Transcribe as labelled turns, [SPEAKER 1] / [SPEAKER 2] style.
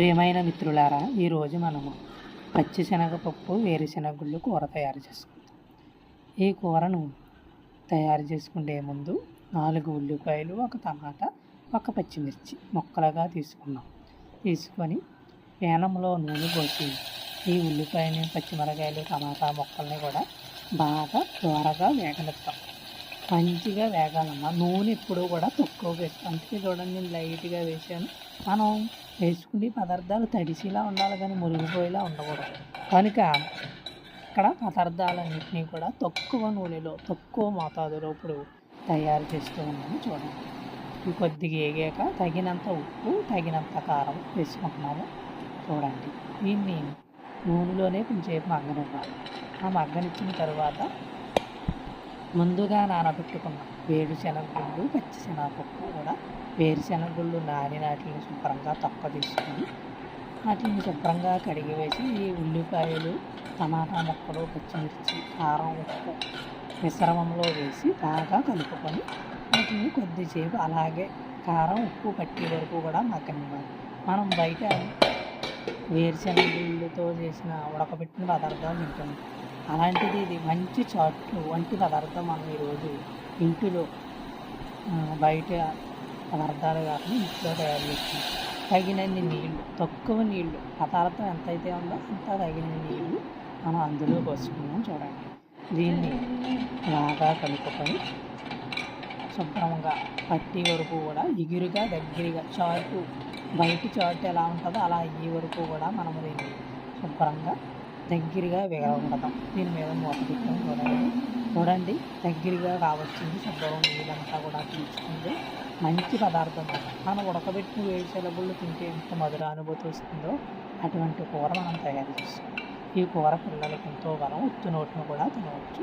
[SPEAKER 1] ప్రియమైన మిత్రులారా ఈరోజు మనము పచ్చిశనగపప్పు వేరుశనగుళ్ళు కూర తయారు చేసుకుందాం. ఈ కూరను తయారు చేసుకునే ముందు నాలుగు ఉల్లిపాయలు ఒక టమాటా ఒక పచ్చిమిర్చి ముక్కలుగా తీసుకున్నాం తీసుకొని పేనంలో నూనె పోసి ఈ ఉల్లిపాయని పచ్చిమిరకాయలు టమాటా ముక్కల్ని కూడా బాగా త్వరగా వేగనిస్తాం మంచిగా వేగాలమ్మా. నూనె ఎప్పుడు కూడా తక్కువ వేస్తాం. అందుకే చూడండి నేను లైట్గా వేసాను మనం వేసుకునే పదార్థాలు తడిసిలా ఉండాలి కానీ మురిగిపోయేలా ఉండకూడదు. కనుక ఇక్కడ పదార్థాలన్నింటినీ కూడా తక్కువ నూనెలో తక్కువ మోతాదులో ఇప్పుడు తయారు చేస్తూ ఉన్నాము చూడండి. ఇవి కొద్దిగా వేగాక తగినంత ఉప్పు తగినంత కారం వేసుకుంటున్నాము చూడండి. దీన్ని నూనెలోనే కొంచెంసేపు మగ్గనివ్వాలి. ఆ మగ్గనిచ్చిన తర్వాత ముందుగా నానబెట్టుకున్న వేరుశనగగుళ్ళు పచ్చిశనగపప్పు కూడా వేరుశనగగుళ్ళు నాని వాటిని శుభ్రంగా తొక్క తీసుకొని వాటిని శుభ్రంగా కడిగి వేసి ఈ ఉల్లిపాయలు టమాటా ముక్కలు పచ్చిమిర్చి కారం ఉప్పు మిశ్రమంలో వేసి బాగా కలుపుకొని వాటిని కొద్దిసేపు అలాగే కారం ఉప్పు పట్టే వరకు కూడా మగ్గనివ్వాలి. మనం బయట వేరుశనగగుళ్ళతో చేసిన ఉడకబెట్టిన పదార్థాలు తింటాం. అలాంటిది ఇది మంచి చాట్లు వంటి పదార్థం మనం ఈరోజు ఇంటిలో బయట పదార్థాలు కాకుండా ఇంట్లో తయారు చేస్తుంది తగినన్ని నీళ్ళు తక్కువ నీళ్ళు పదార్థం ఎంతైతే ఉందో అంత తగినన్ని నీళ్ళు మనం అందులో పోసుకున్నాం చూడండి. దీన్ని బాగా కలుపుకొని శుభ్రంగా పట్టి వరకు కూడా ఎగురుగా దగ్గరగా చాటు బయట చాటు ఎలా ఉంటుందో అలా అయ్యే వరకు కూడా మనము దీన్ని శుభ్రంగా దగ్గరగా వేగడతాం దీని మీద మూత చూడండి. చూడండి దగ్గరగా కావచ్చింది శుభ్రం నీళ్ళంతా కూడా పీల్చుకుంది. మంచి పదార్థం మనం ఉడకబెట్టిన వేరుశెనగుళ్ళు తింటే ఎంత మధుర అనుభూతి వస్తుందో అటువంటి కూర మనం తయారు చేస్తాం. ఈ కూర పిల్లలకు ఎంతో బలం ఉత్తు నోటిని కూడా తినవచ్చు.